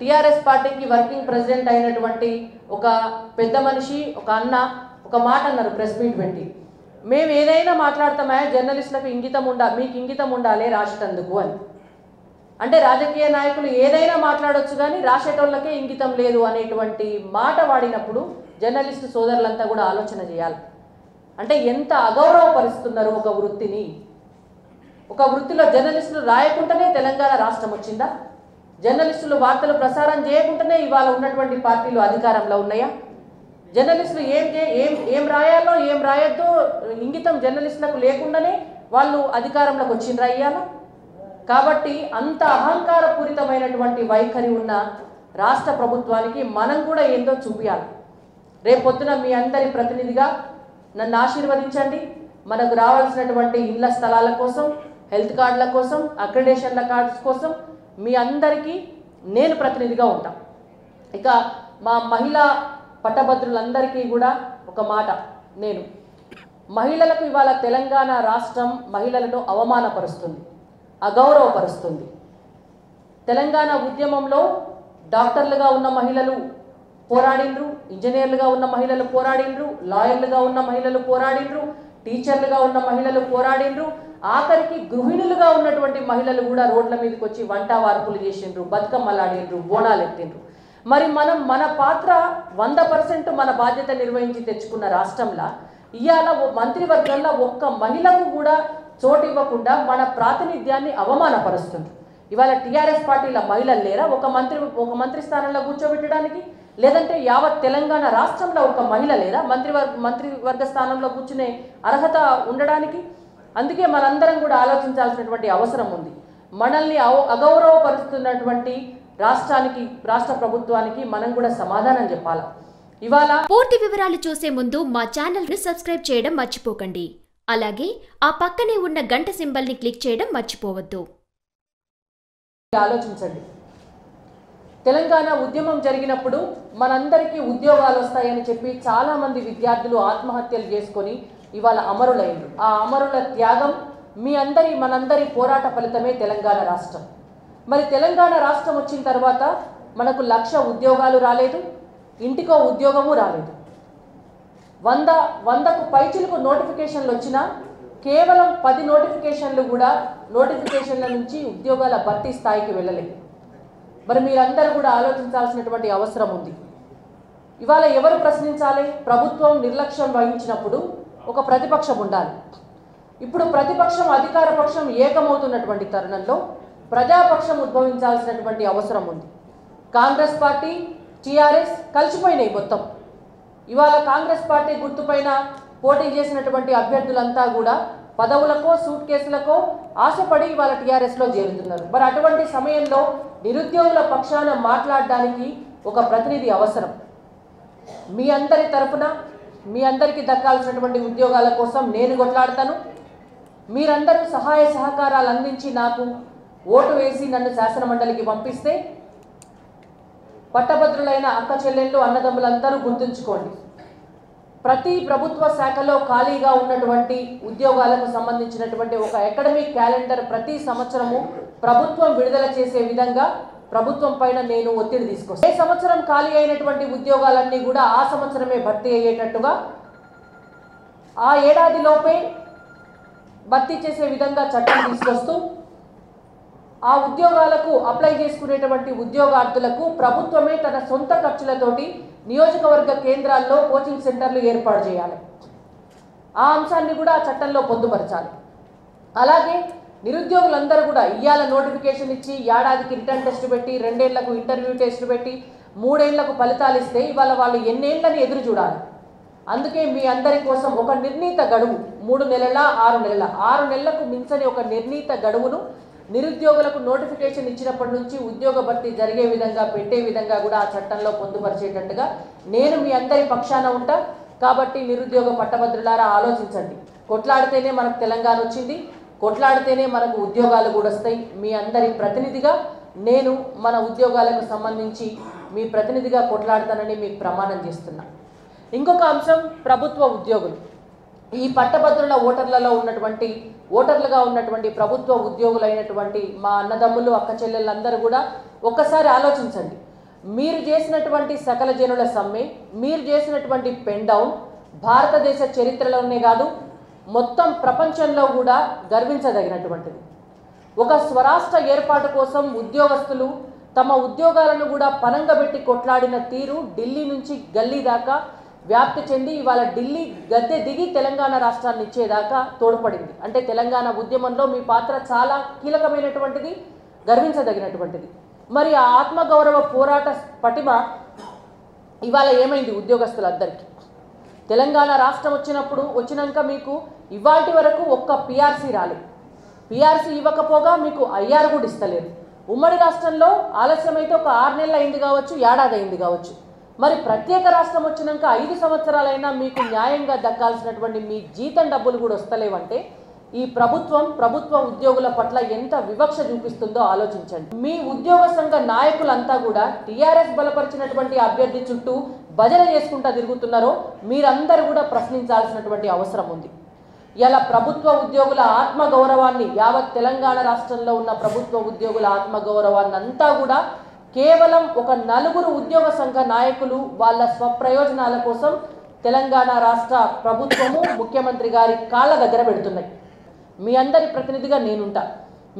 TRS పార్టీకి working president అయినటువంటి ఒక పెద్ద మనిషి ఒక అన్న ఒక మాట అన్నారు ప్రెస్ మీట్ పెట్టి. మేము ఏదైనా మాట్లాడతామా? జర్నలిస్టులకు ఇంగితం ఉండా మీకు ఇంగితం ఉండాలి రాసేటందుకు అని. అంటే రాజకీయ నాయకులు ఏదైనా మాట్లాడొచ్చు కానీ రాసేటోళ్ళకే ఇంగితం లేదు అనేటువంటి మాట వాడినప్పుడు జర్నలిస్టు సోదరులంతా కూడా ఆలోచన చేయాలి. అంటే ఎంత అగౌరవపరుస్తున్నారు ఒక వృత్తిని? ఒక వృత్తిలో జర్నలిస్టులు రాయకుండానే తెలంగాణ రాష్ట్రం వచ్చిందా? జర్నలిస్టులు వార్తలు ప్రసారం చేయకుండానే ఇవాళ ఉన్నటువంటి పార్టీలు అధికారంలో ఉన్నాయా? జర్నలిస్టులు ఏం చే ఏం ఏం రాయాలో ఏం రాయొద్దో ఇంగితం జర్నలిస్టులకు లేకుండానే వాళ్ళు అధికారంలోకి వచ్చిండ్రా ఇయ్యాల? కాబట్టి అంత అహంకారపూరితమైనటువంటి వైఖరి ఉన్న రాష్ట్ర ప్రభుత్వానికి మనం కూడా ఏందో చూపించాలి రేపొద్దున మీ అందరి ప్రతినిధిగా నన్ను ఆశీర్వదించండి. మనకు రావాల్సినటువంటి ఇళ్ళ స్థలాల కోసం హెల్త్ కార్డుల కోసం అక్రిడేషన్ల కార్డ్స్ కోసం మీ అందరికీ నేను ప్రతినిధిగా ఉంటా. ఇక మా మహిళా పట్టభద్రులందరికీ కూడా ఒక మాట నేను. మహిళలకు ఇవాళ తెలంగాణ రాష్ట్రం మహిళలను అవమానపరుస్తుంది అగౌరవపరుస్తుంది. తెలంగాణ ఉద్యమంలో డాక్టర్లుగా ఉన్న మహిళలు పోరాడిండ్రు ఇంజనీర్లుగా ఉన్న మహిళలు పోరాడిండ్రు లాయర్లుగా ఉన్న మహిళలు పోరాడిండ్రు టీచర్లుగా ఉన్న మహిళలు పోరాడిండ్రు. ఆఖరికి గృహిణులుగా ఉన్నటువంటి మహిళలు కూడా రోడ్ల మీదకి వచ్చి వంట వార్పులు చేసిండ్రు బతుకమ్మలాడిండ్రు బోనాలు ఎత్తిండ్రు. మరి మనం మన పాత్ర వంద పర్సెంట్ మన బాధ్యత నిర్వహించి తెచ్చుకున్న రాష్ట్రంలో ఇవాళ మంత్రివర్గంలో ఒక్క మహిళకు కూడా చోటు ఇవ్వకుండా మన ప్రాతినిధ్యాన్ని అవమానపరుస్తుంది. ఇవాళ టీఆర్ఎస్ పార్టీల మహిళలు లేరా? ఒక మంత్రి ఒక మంత్రి స్థానంలో కూర్చోబెట్టడానికి లేదంటే యావత్ తెలంగాణ రాష్ట్రంలో ఒక మహిళ లేదా మంత్రివర్గ మంత్రివర్గ స్థానంలో కూర్చునే అర్హత ఉండడానికి అందుకే మనందరం కూడా ఆలోచించాల్సినటువంటి అవసరం ఉంది. మనల్ని అగౌరవపరుస్తున్నటువంటి రాష్ట్రానికి రాష్ట్ర ప్రభుత్వానికి మనం కూడా సమాధానం చెప్పాలి? ఇవాళ పూర్తి వివరాలు చూసే ముందు మా ఛానల్ని సబ్స్క్రైబ్ చేయడం మర్చిపోకండి. అలాగే ఆ పక్కనే ఉన్న గంట సింబల్ని క్లిక్ చేయడం మర్చిపోవద్దు. ఆలోచించండి. తెలంగాణ ఉద్యమం జరిగినప్పుడు మనందరికీ ఉద్యోగాలు వస్తాయని చెప్పి చాలామంది విద్యార్థులు ఆత్మహత్యలు చేసుకొని ఇవాళ అమరులైంది ఆ అమరుల త్యాగం మీ అందరి మనందరి పోరాట ఫలితమే తెలంగాణ రాష్ట్రం. మరి తెలంగాణ రాష్ట్రం వచ్చిన తర్వాత మనకు లక్ష ఉద్యోగాలు రాలేదు ఇంటికో ఉద్యోగము రాలేదు. వంద వందకు పైచులకు నోటిఫికేషన్లు వచ్చినా కేవలం పది నోటిఫికేషన్లు కూడా నోటిఫికేషన్ల నుంచి ఉద్యోగాల భర్తీ స్థాయికి వెళ్ళలేదు. మరి మీరందరూ కూడా ఆలోచించాల్సినటువంటి అవసరం ఉంది. ఇవాళ ఎవరు ప్రశ్నించాలి? ప్రభుత్వం నిర్లక్ష్యం వహించినప్పుడు ఒక ప్రతిపక్షం ఉండాలి. ఇప్పుడు ప్రతిపక్షం అధికార పక్షం ఏకమవుతున్నటువంటి తరుణంలో ప్రజాపక్షం ఉద్భవించాల్సినటువంటి అవసరం ఉంది. కాంగ్రెస్ పార్టీ టీఆర్ఎస్ కలిసిపోయినాయి మొత్తం. ఇవాళ కాంగ్రెస్ పార్టీ గుర్తుపైన పోటీ చేసినటువంటి అభ్యర్థులంతా కూడా పదవులకో సూట్ కేసులకో ఆశపడి ఇవాళ టీఆర్ఎస్లో చేరుతున్నారు. మరి అటువంటి సమయంలో నిరుద్యోగుల పక్షాన మాట్లాడడానికి ఒక ప్రతినిధి అవసరం. మీ అందరి తరఫున మీ అందరికీ దక్కాల్సినటువంటి ఉద్యోగాల కోసం నేను కొట్లాడతాను. మీరందరూ సహాయ సహకారాలు అందించి నాకు ఓటు వేసి నన్ను శాసనమండలికి పంపిస్తే పట్టభద్రులైన అక్క చెల్లెళ్ళు అన్నదమ్ములందరూ గుర్తుంచుకోండి. ప్రతి ప్రభుత్వ శాఖలో ఖాళీగా ఉన్నటువంటి ఉద్యోగాలకు సంబంధించినటువంటి ఒక అకాడమిక్ క్యాలెండర్ ప్రతి సంవత్సరము ప్రభుత్వం విడుదల చేసే విధంగా ప్రభుత్వం పైన నేను ఒత్తిడి తీసుకొస్తాను. ఏ సంవత్సరం ఖాళీ అయినటువంటి ఉద్యోగాలన్నీ కూడా ఆ సంవత్సరమే భర్తీ అయ్యేటట్టుగా ఆ ఏడాది లోపే భర్తీ చేసే విధంగా చట్టం తీసుకొస్తూ ఆ ఉద్యోగాలకు అప్లై చేసుకునేటువంటి ఉద్యోగార్థులకు ప్రభుత్వమే తన సొంత ఖర్చులతోటి నియోజకవర్గ కేంద్రాల్లో కోచింగ్ సెంటర్లు ఏర్పాటు చేయాలి. ఆ అంశాన్ని కూడా చట్టంలో పొందుపరచాలి. అలాగే నిరుద్యోగులందరూ కూడా ఇయ్యాల నోటిఫికేషన్ ఇచ్చి ఏడాదికి రిటర్న్ టెస్ట్ పెట్టి రెండేళ్ళకు ఇంటర్వ్యూ టెస్ట్ పెట్టి మూడేళ్ళకు ఫలితాలు ఇస్తే ఇవాళ వాళ్ళు ఎన్నేళ్ళని ఎదురు చూడాలి. అందుకే మీ అందరి కోసం ఒక నిర్ణీత గడువు మూడు నెలల ఆరు నెలల. ఆరు నెలలకు మించని ఒక నిర్ణీత గడువును నిరుద్యోగులకు నోటిఫికేషన్ ఇచ్చినప్పటి నుంచి ఉద్యోగ భర్తీ జరిగే విధంగా పెట్టే విధంగా కూడా ఆ చట్టంలో పొందుపరిచేటట్టుగా నేను మీ అందరి పక్షాన ఉంటా. కాబట్టి నిరుద్యోగ పట్టభద్రులారా ఆలోచించండి. కొట్లాడితేనే మనకు తెలంగాణ వచ్చింది. కొట్లాడితేనే మనకు ఉద్యోగాలు కూడా వస్తాయి. మీ అందరి ప్రతినిధిగా నేను మన ఉద్యోగాలకు సంబంధించి మీ ప్రతినిధిగా కొట్లాడతానని మీకు ప్రమాణం చేస్తున్నా. ఇంకొక అంశం ప్రభుత్వ ఉద్యోగులు. ఈ పట్టభద్రుల ఓటర్లలో ఉన్నటువంటి ఓటర్లుగా ఉన్నటువంటి ప్రభుత్వ ఉద్యోగులైనటువంటి మా అన్నదమ్ములు అక్క చెల్లెళ్ళందరూ కూడా ఒక్కసారి ఆలోచించండి. మీరు చేసినటువంటి సకల జనుల సమ్మె మీరు చేసినటువంటి పెన్ డౌన్ భారతదేశ చరిత్రలోనే కాదు మొత్తం ప్రపంచంలో కూడా గర్వించదగినటువంటిది. ఒక స్వరాష్ట్ర ఏర్పాటు కోసం ఉద్యోగస్తులు తమ ఉద్యోగాలను కూడా పనంగబెట్టి కొట్లాడిన తీరు ఢిల్లీ నుంచి గల్లీ దాకా వ్యాప్తి చెంది ఇవాళ ఢిల్లీ గద్దె దిగి తెలంగాణ రాష్ట్రాన్ని ఇచ్చేదాకా తోడ్పడింది. అంటే తెలంగాణ ఉద్యమంలో మీ పాత్ర చాలా కీలకమైనటువంటిది గర్వించదగినటువంటిది. మరి ఆ ఆత్మగౌరవ పోరాట పటిమ ఇవాళ ఏమైంది ఉద్యోగస్తులందరికీ? తెలంగాణ రాష్ట్రం వచ్చినప్పుడు వచ్చినాక మీకు ఇవాటి వరకు ఒక్క పిఆర్సీ రాలేదు. పిఆర్సీ ఇవ్వకపోగా మీకు ఐఆర్ కూడా ఇస్తలేదు. ఉమ్మడి రాష్ట్రంలో ఆలస్యమైతే ఒక ఆరు నెలలు అయింది కావచ్చు ఏడాది అయింది కావచ్చు. మరి ప్రత్యేక రాష్ట్రం వచ్చినాక ఐదు సంవత్సరాలైనా మీకు న్యాయంగా దక్కాల్సినటువంటి మీ జీతం డబ్బులు కూడా వస్తలేవంటే ఈ ప్రభుత్వం ప్రభుత్వ ఉద్యోగుల పట్ల ఎంత వివక్ష చూపిస్తుందో ఆలోచించండి. మీ ఉద్యోగ సంఘ నాయకులంతా కూడా టీఆర్ఎస్ బలపరిచినటువంటి అభ్యర్థి చుట్టూ భజన చేసుకుంటా తిరుగుతున్నారో మీరందరూ కూడా ప్రశ్నించాల్సినటువంటి అవసరం ఉంది. ఇలా ప్రభుత్వ ఉద్యోగుల ఆత్మగౌరవాన్ని యావత్ తెలంగాణ రాష్ట్రంలో ఉన్న ప్రభుత్వ ఉద్యోగుల ఆత్మగౌరవాన్ని అంతా కూడా కేవలం ఒక నలుగురు ఉద్యోగ సంఘ నాయకులు వాళ్ళ స్వప్రయోజనాల కోసం తెలంగాణ రాష్ట్ర ప్రభుత్వము ముఖ్యమంత్రి గారి కాళ్ళ దగ్గర పెడుతున్నాయి. మీ అందరి ప్రతినిధిగా నేనుంటా.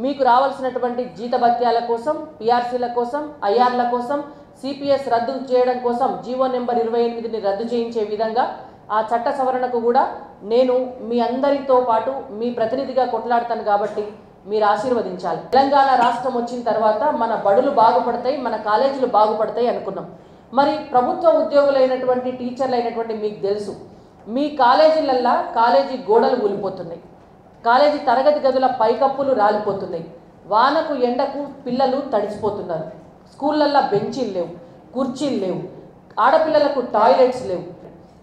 మీకు రావాల్సినటువంటి జీతభత్యాల కోసం పిఆర్సీల కోసం ఐఆర్ల కోసం సిపిఎస్ రద్దు చేయడం కోసం జీవో నెంబర్ ఇరవై ఎనిమిదిని రద్దు చేయించే విధంగా ఆ చట్ట సవరణకు కూడా నేను మీ అందరితో పాటు మీ ప్రతినిధిగా కొట్లాడతాను కాబట్టి మీరు ఆశీర్వదించాలి. తెలంగాణ రాష్ట్రం వచ్చిన తర్వాత మన బడులు బాగుపడతాయి మన కాలేజీలు బాగుపడతాయి అనుకున్నాం. మరి ప్రభుత్వ ఉద్యోగులైనటువంటి టీచర్లు అయినటువంటి మీకు తెలుసు. మీ కాలేజీలల్లా కాలేజీ గోడలు కూలిపోతున్నాయి కాలేజీ తరగతి గదుల పైకప్పులు రాలిపోతున్నాయి. వానకు ఎండకు పిల్లలు తడిసిపోతున్నారు. స్కూళ్ళల్లో బెంచీలు లేవు కుర్చీలు లేవు ఆడపిల్లలకు టాయిలెట్స్ లేవు.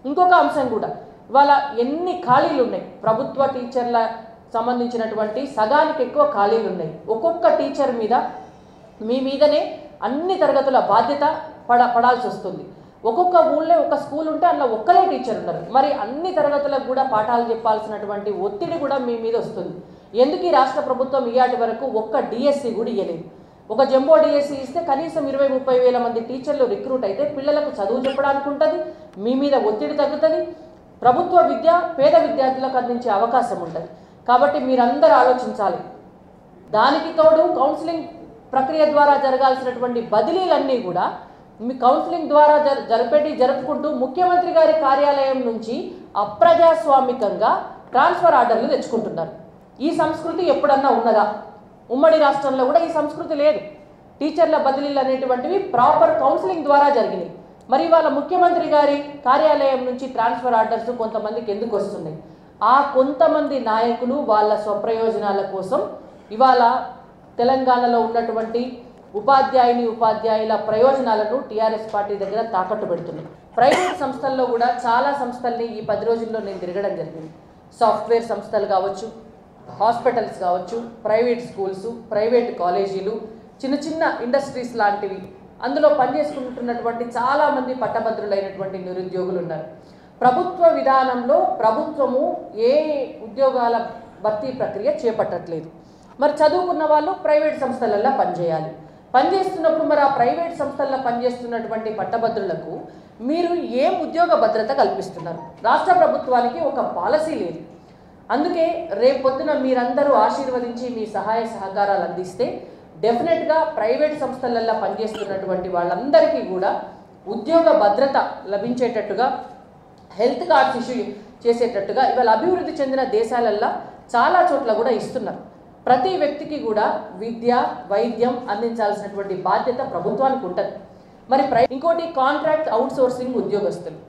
ఇంకొక అంశం కూడా ఇవాళ ఎన్ని ఖాళీలు ఉన్నాయి? ప్రభుత్వ టీచర్ల సంబంధించినటువంటి సగానికి ఎక్కువ ఖాళీలు ఉన్నాయి. ఒక్కొక్క టీచర్ మీద మీ మీదనే అన్ని తరగతుల బాధ్యత పడ పడాల్సి వస్తుంది. ఒక్కొక్క ఊళ్ళో ఒక స్కూల్ ఉంటే అందులో ఒక్కలే టీచర్ ఉన్నారు. మరి అన్ని తరగతులకు కూడా పాఠాలు చెప్పాల్సినటువంటి ఒత్తిడి కూడా మీ మీద వస్తుంది. ఎందుకు ఈ రాష్ట్ర ప్రభుత్వం ఇయాటి వరకు ఒక్క డిఎస్సి కూడా ఇవ్వలేదు ఒక జంబో డిఎస్సి ఇస్తే కనీసం ఇరవై ముప్పై వేల మంది టీచర్లు రిక్రూట్ అయితే పిల్లలకు చదువు చెప్పడానికి ఉంటుంది మీ మీద ఒత్తిడి తగ్గుతుంది ప్రభుత్వ విద్య పేద విద్యార్థులకు అందించే అవకాశం ఉంటుంది. కాబట్టి మీరందరూ ఆలోచించాలి. దానికి తోడు కౌన్సిలింగ్ ప్రక్రియ ద్వారా జరగాల్సినటువంటి బదిలీలన్నీ కూడా మీ కౌన్సిలింగ్ ద్వారా జర జరిపేటి జరుపుకుంటూ ముఖ్యమంత్రి గారి కార్యాలయం నుంచి అప్రజాస్వామికంగా ట్రాన్స్ఫర్ ఆర్డర్లు తెచ్చుకుంటున్నారు. ఈ సంస్కృతి ఎప్పుడన్నా ఉన్నదా? ఉమ్మడి రాష్ట్రంలో కూడా ఈ సంస్కృతి లేదు. టీచర్ల బదిలీలు అనేటువంటివి ప్రాపర్ కౌన్సిలింగ్ ద్వారా జరిగినాయి. మరి వాళ్ళ ముఖ్యమంత్రి గారి కార్యాలయం నుంచి ట్రాన్స్ఫర్ ఆర్డర్స్ కొంతమందికి ఎందుకు వస్తున్నాయి? ఆ కొంతమంది నాయకులు వాళ్ళ స్వప్రయోజనాల కోసం ఇవాళ తెలంగాణలో ఉన్నటువంటి ఉపాధ్యాయుని ఉపాధ్యాయుల ప్రయోజనాలను టీఆర్ఎస్ పార్టీ దగ్గర తాకట్టు పెడుతున్నాయి. ప్రైవేట్ సంస్థల్లో కూడా చాలా సంస్థల్ని ఈ పది రోజుల్లో నేను తిరగడం జరిగింది. సాఫ్ట్వేర్ సంస్థలు కావచ్చు హాస్పిటల్స్ కావచ్చు ప్రైవేట్ స్కూల్స్ ప్రైవేట్ కాలేజీలు చిన్న చిన్న ఇండస్ట్రీస్ లాంటివి. అందులో పనిచేసుకుంటున్నటువంటి చాలామంది పట్టభద్రులైనటువంటి నిరుద్యోగులు ఉన్నారు. ప్రభుత్వ విధానంలో ప్రభుత్వము ఏ ఉద్యోగాల భర్తీ ప్రక్రియ చేపట్టట్లేదు. మరి చదువుకున్న వాళ్ళు ప్రైవేట్ సంస్థలల్లో పనిచేయాలి. పనిచేస్తున్నప్పుడు మరి ఆ ప్రైవేట్ సంస్థల్లో పనిచేస్తున్నటువంటి పట్టభద్రులకు మీరు ఏం ఉద్యోగ భద్రత కల్పిస్తున్నారు? రాష్ట్ర ప్రభుత్వానికి ఒక పాలసీ లేదు. అందుకే రేపు పొద్దున మీరందరూ ఆశీర్వదించి మీ సహాయ సహకారాలు అందిస్తే డెఫినెట్గా ప్రైవేట్ సంస్థలల్లో పనిచేస్తున్నటువంటి వాళ్ళందరికీ కూడా ఉద్యోగ భద్రత లభించేటట్టుగా హెల్త్ కార్డ్స్ ఇష్యూ చేసేటట్టుగా ఇవాళ అభివృద్ధి చెందిన దేశాలల్లో చాలా చోట్ల కూడా ఇస్తున్నారు. ప్రతి వ్యక్తికి కూడా విద్య వైద్యం అందించాల్సినటువంటి బాధ్యత ప్రభుత్వానికి ఉంటుంది. మరి ఇంకోటి కాంట్రాక్ట్ అవుట్సోర్సింగ్ ఉద్యోగస్తులు.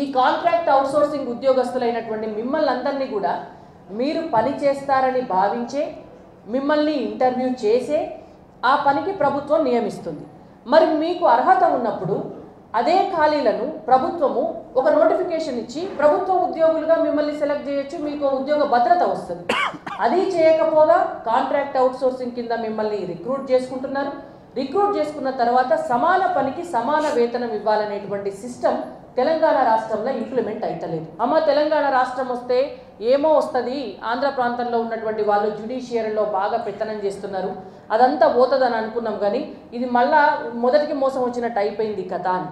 ఈ కాంట్రాక్ట్ అవుట్సోర్సింగ్ ఉద్యోగస్తులైనటువంటి మిమ్మల్ని అందరినీ కూడా మీరు పని చేస్తారని భావించే మిమ్మల్ని ఇంటర్వ్యూ చేసే ఆ పనికి ప్రభుత్వం నియమిస్తుంది. మరి మీకు అర్హత ఉన్నప్పుడు అదే ఖాళీలను ప్రభుత్వము ఒక నోటిఫికేషన్ ఇచ్చి ప్రభుత్వ ఉద్యోగులుగా మిమ్మల్ని సెలెక్ట్ చేయొచ్చు మీకు ఉద్యోగ భద్రత వస్తుంది. అది చేయకపోగా కాంట్రాక్ట్ అవుట్సోర్సింగ్ కింద మిమ్మల్ని రిక్రూట్ చేసుకుంటున్నారు. రిక్రూట్ చేసుకున్న తర్వాత సమాన పనికి సమాన వేతనం ఇవ్వాలనేటువంటి సిస్టమ్ తెలంగాణ రాష్ట్రంలో ఇంప్లిమెంట్ అయితలేదు. అమ్మ తెలంగాణ రాష్ట్రం వస్తే ఏమో వస్తుంది? ఆంధ్ర ప్రాంతంలో ఉన్నటువంటి వాళ్ళు జ్యుడిషియరీలో బాగా పెత్తనం చేస్తున్నారు. అదంతా పోతుందని అనుకున్నాం కానీ ఇది మళ్ళా మొదటికి మోసం వచ్చినట్టు అయిపోయింది కథ అని.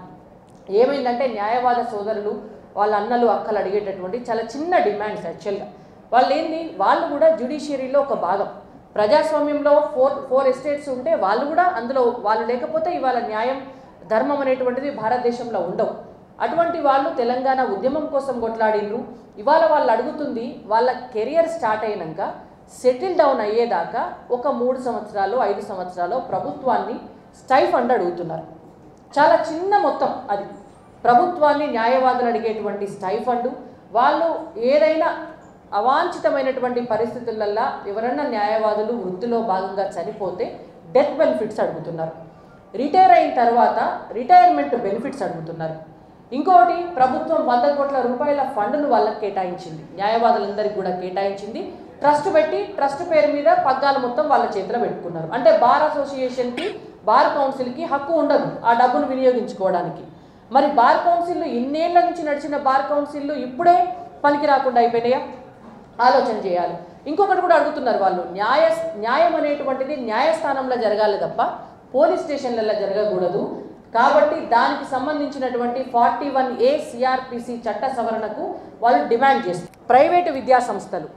ఏమైందంటే న్యాయవాద సోదరులు వాళ్ళ అన్నలు అక్కలు అడిగేటటువంటి చాలా చిన్న డిమాండ్స్ యాక్చువల్గా వాళ్ళు ఏంది వాళ్ళు కూడా జ్యుడిషియరీలో ఒక భాగం. ప్రజాస్వామ్యంలో ఫోర్ ఫోర్ ఎస్టేట్స్ ఉంటే వాళ్ళు కూడా అందులో వాళ్ళు లేకపోతే ఇవాళ న్యాయం ధర్మం అనేటువంటిది భారతదేశంలో ఉండవు. అటువంటి వాళ్ళు తెలంగాణ ఉద్యమం కోసం కొట్లాడినరు ఇవాళ వాళ్ళు అడుగుతుంది వాళ్ళ కెరియర్ స్టార్ట్ అయినాక సెటిల్ డౌన్ అయ్యేదాకా ఒక మూడు సంవత్సరాలు ఐదు సంవత్సరాలు ప్రభుత్వాన్ని స్టైఫండ్ అడుగుతున్నారు. చాలా చిన్న మొత్తం అది. ప్రభుత్వాన్ని న్యాయవాదులు అడిగేటువంటి స్టైఫండ్ వాళ్ళు ఏదైనా అవాంఛితమైనటువంటి పరిస్థితులల్లో ఎవరన్నా న్యాయవాదులు వృత్తిలో భాగంగా చనిపోతే డెత్ బెనిఫిట్స్ అడుగుతున్నారు. రిటైర్ అయిన తర్వాత రిటైర్మెంట్ బెనిఫిట్స్ అడుగుతున్నారు. ఇంకోటి ప్రభుత్వం వంద కోట్ల రూపాయల ఫండ్ను వాళ్ళకి కేటాయించింది. న్యాయవాదులందరికీ కూడా కేటాయించింది. ట్రస్ట్ పెట్టి ట్రస్ట్ పేరు మీద పగ్గాలు మొత్తం వాళ్ళ చేతిలో పెట్టుకున్నారు. అంటే బార్ అసోసియేషన్కి బార్ కౌన్సిల్కి హక్కు ఉండదు ఆ డబ్బును వినియోగించుకోవడానికి. మరి బార్ కౌన్సిల్ ఇన్నేళ్ళ నుంచి నడిచిన బార్ కౌన్సిల్ ఇప్పుడే పనికి రాకుండా అయిపోయినాయా? ఆలోచన చేయాలి. ఇంకొకటి కూడా అడుగుతున్నారు వాళ్ళు. న్యాయ న్యాయం అనేటువంటిది న్యాయస్థానంలో జరగాలి తప్ప పోలీస్ స్టేషన్లలో జరగకూడదు. కాబట్టి దానికి సంబంధించినటువంటి ఫార్టీ వన్ ఏ సిఆర్పిసి చట్ట సవరణకు వాళ్ళు డిమాండ్ చేస్తారు. ప్రైవేటు విద్యా సంస్థలు.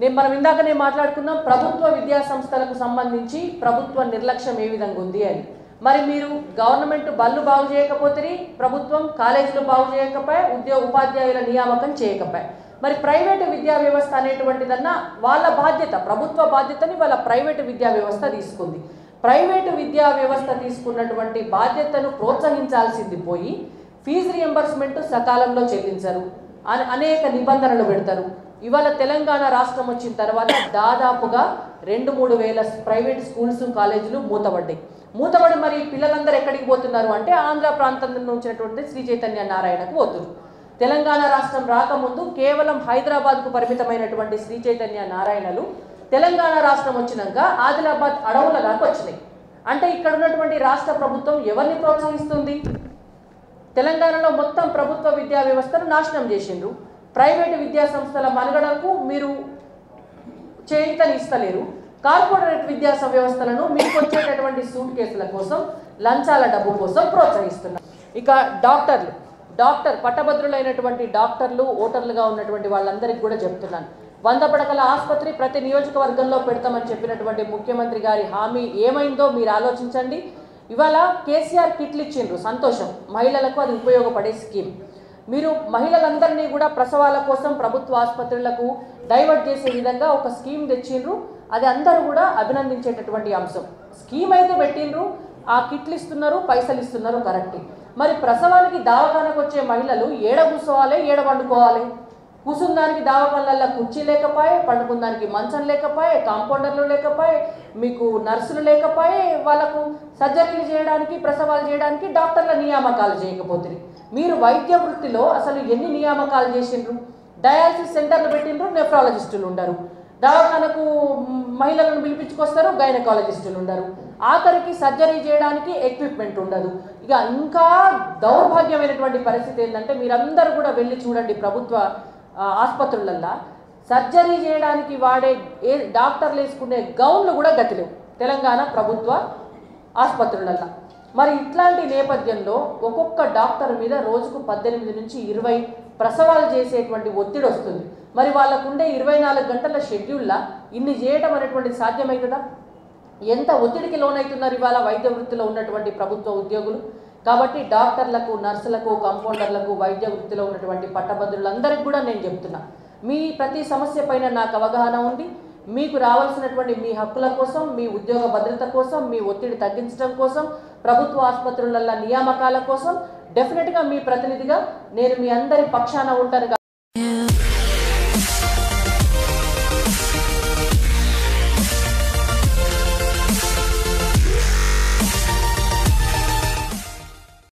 నేను మనం ఇందాకనే మాట్లాడుకున్నాం ప్రభుత్వ విద్యా సంస్థలకు సంబంధించి ప్రభుత్వ నిర్లక్ష్యం ఏ విధంగా ఉంది అని. మరి మీరు గవర్నమెంట్ బళ్ళు బాగు చేయకపోతే ప్రభుత్వం కాలేజీలు బాగు చేయకపోయి ఉద్యోగ ఉపాధ్యాయుల నియామకం చేయకపోయి. మరి ప్రైవేటు విద్యా వ్యవస్థ అనేటువంటిదన్నా వాళ్ళ బాధ్యత ప్రభుత్వ బాధ్యతని వాళ్ళ ప్రైవేటు విద్యా వ్యవస్థ తీసుకుంది. ప్రైవేటు విద్యా వ్యవస్థ తీసుకున్నటువంటి బాధ్యతను ప్రోత్సహించాల్సింది పోయి ఫీజు రియంబర్స్మెంట్ సకాలంలో చెల్లించరు. అన- అనేక నిబంధనలు పెడతారు. ఇవాళ తెలంగాణ రాష్ట్రం వచ్చిన తర్వాత దాదాపుగా రెండు మూడు వేల ప్రైవేట్ స్కూల్స్ కాలేజీలు మూతపడ్డాయి. మూతబడి మరి పిల్లలందరూ ఎక్కడికి పోతున్నారు అంటే ఆంధ్ర ప్రాంతం నుంచి శ్రీ చైతన్య నారాయణకు పోతున్నారు. తెలంగాణ రాష్ట్రం రాకముందు కేవలం హైదరాబాద్కు పరిమితమైనటువంటి శ్రీ చైతన్య నారాయణలు తెలంగాణ రాష్ట్రం వచ్చినాక ఆదిలాబాద్ అడవుల దాకా వచ్చినాయి. అంటే ఇక్కడ ఉన్నటువంటి రాష్ట్ర ప్రభుత్వం ఎవరిని ప్రోత్సహిస్తుంది? తెలంగాణలో మొత్తం ప్రభుత్వ విద్యా వ్యవస్థను నాశనం చేసిండ్రు. ప్రైవేటు విద్యా సంస్థల మనుగడకు మీరు చేయితనిస్తలేరు కార్పొరేట్ విద్యా వ్యవస్థలను మీకు వచ్చేటటువంటి సూట్ కేసుల కోసం లంచాల డబ్బు కోసం ప్రోత్సహిస్తున్నారు. ఇక డాక్టర్లు. డాక్టర్ పట్టభద్రులైనటువంటి డాక్టర్లు ఓటర్లుగా ఉన్నటువంటి వాళ్ళందరికీ కూడా చెప్తున్నాను. వంద పడకల ఆసుపత్రి ప్రతి నియోజకవర్గంలో పెడతామని చెప్పినటువంటి ముఖ్యమంత్రి గారి హామీ ఏమైందో మీరు ఆలోచించండి. ఇవాళ కేసీఆర్ కిట్లు ఇచ్చిండ్రు సంతోషం. మహిళలకు అది ఉపయోగపడే స్కీమ్. మీరు మహిళలందరినీ కూడా ప్రసవాల కోసం ప్రభుత్వ ఆసుపత్రులకు డైవర్ట్ చేసే విధంగా ఒక స్కీమ్ తెచ్చిండ్రు. అది అందరూ కూడా అభినందించేటటువంటి అంశం. స్కీమ్ అయితే పెట్టిండ్రు ఆ కిట్లు ఇస్తున్నారు పైసలు ఇస్తున్నారు కరెక్ట్. మరి ప్రసవానికి దావకానికి వచ్చే మహిళలు ఏడ కూర్చోవాలి ఏడ పండుకోవాలి? కూసుందానికి దావకాళ్ళల్లో కుర్చీ లేకపోయే పండుకుందానికి మంచం లేకపోయే కాంపౌండర్లు లేకపోయే మీకు నర్సులు లేకపోయే వాళ్ళకు సర్జరీలు చేయడానికి ప్రసవాలు చేయడానికి డాక్టర్ల నియామకాలు చేయకపోతుంది మీరు వైద్య వృత్తిలో అసలు ఎన్ని నియామకాలు చేసిండ్రు? డయాలసిస్ సెంటర్లు పెట్టిండ్రు నెఫ్రాలజిస్టులు ఉండరు. దవాఖానకు మహిళలను పిలిపించుకొస్తారు గైనకాలజిస్టులు ఉండరు. ఆఖరికి సర్జరీ చేయడానికి ఎక్విప్మెంట్ ఉండదు. ఇక ఇంకా దౌర్భాగ్యమైనటువంటి పరిస్థితి ఏంటంటే మీరందరూ కూడా వెళ్ళి చూడండి ప్రభుత్వ ఆసుపత్రులల్లో. సర్జరీ చేయడానికి వాడే ఏ డాక్టర్లు వేసుకునే గౌన్లు కూడా గతిలేవు. తెలంగాణ ప్రభుత్వ ఆసుపత్రులల్లో. మరి ఇట్లాంటి నేపథ్యంలో ఒక్కొక్క డాక్టర్ మీద రోజుకు పద్దెనిమిది నుంచి ఇరవై ప్రసవాలు చేసేటువంటి ఒత్తిడి వస్తుంది. మరి వాళ్ళకుండే ఇరవై నాలుగు గంటల షెడ్యూల్లా ఇన్ని చేయటం అనేటువంటి సాధ్యమవుతుందా ఎంత ఒత్తిడికి లోనవుతున్నారు ఇవాళ వైద్య వృత్తిలో ఉన్నటువంటి ప్రభుత్వ ఉద్యోగులు? కాబట్టి డాక్టర్లకు నర్సులకు కంపౌండర్లకు వైద్య వృత్తిలో ఉన్నటువంటి పట్టభద్రులందరికీ కూడా నేను చెప్తున్నా. మీ ప్రతి సమస్య పైన నాకు అవగాహన ఉంది మీకు రావాల్సినటువంటి మీ హక్కుల కోసం మీ ఉద్యోగ భద్రత కోసం మీ ఒత్తిడి తగ్గించడం కోసం ప్రభుత్వ ఆసుపత్రులలో నియామకాల కోసం డెఫినెట్గా మీ ప్రతినిధిగా నేను మీ అందరి పక్షాన ఉంటాను.